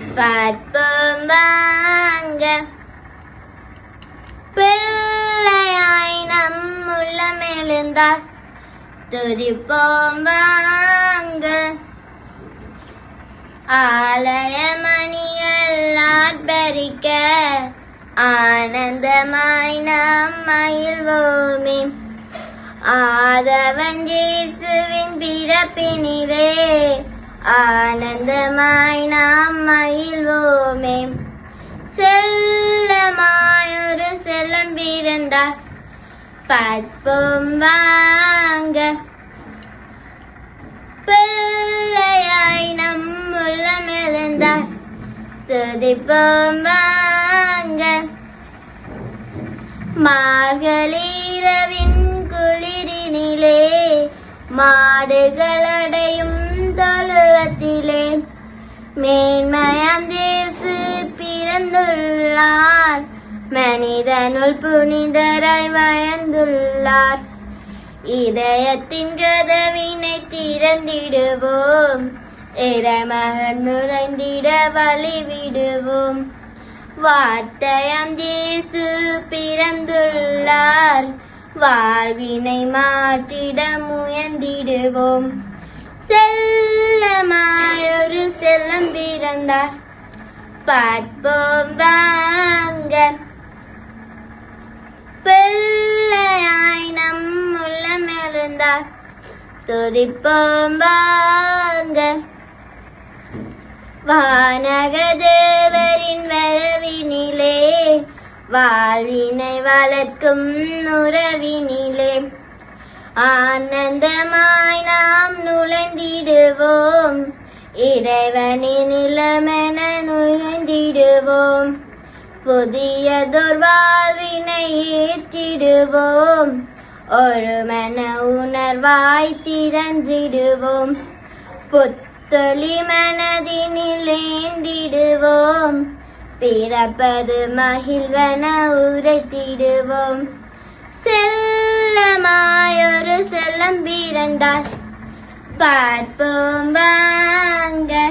பார்ப்போம் வாங்க. பிள்ளையாய் நம் உள்ளம் எழுந்தார். துதிப்போம் வாங்க. ஆலய மணிகள் ஆர்ப்பரிக்க ஆனந்தமாய் நாம் மயில்வோமே ஆதவன் இயேசுவின் பிறப்பினிலே ஆனந்தமாய் நாம் பார்ப்போம் வாங்க. பிள்ளையாய் நம் உள்ளம் எழுந்தார். துதிப்போம் வாங்க. மார்கழீரவின் குளிரினிலே மாடுகளடையும் தொழுவத்திலே. மே மனிதனுள் புனிதராய் வாழ்ந்துள்ளார். இதயத்தின் கதவினை திறந்திடுவோம். இறைமகன் நுழைந்திட வழிவிடுவோம். வார்த்தையம் வார்த்தையாம் ஜேசு பிறந்துள்ளார். வாழ்வினை மாற்றிட முயன்றிடுவோம். செல்லமாயொரு செல்லம் பிறந்தார். பார்ப்போம் வாங்க. துதிப்போம் வாங்க. வானக தேவரின் வரவினிலே வாழ்வினை வளர்க்கும் உறவினிலே ஆனந்தமாய் நாம் நுழைந்திடுவோம். இறைவனின் நிலமென நுழைந்திடுவோம். புதியதொரு வாழ்வினை ஏற்றிடுவோம். ஒரு மன உணர்வாய் திறந்திடுவோம். புத்தொளி மனதினில் ஏந்திடுவோம். பிறப்பது மகிழ்வன உரைத்திடுவோம். செல்லமாயொரு செல்லம் பிறந்தார் பார்ப்போம் வாங்க.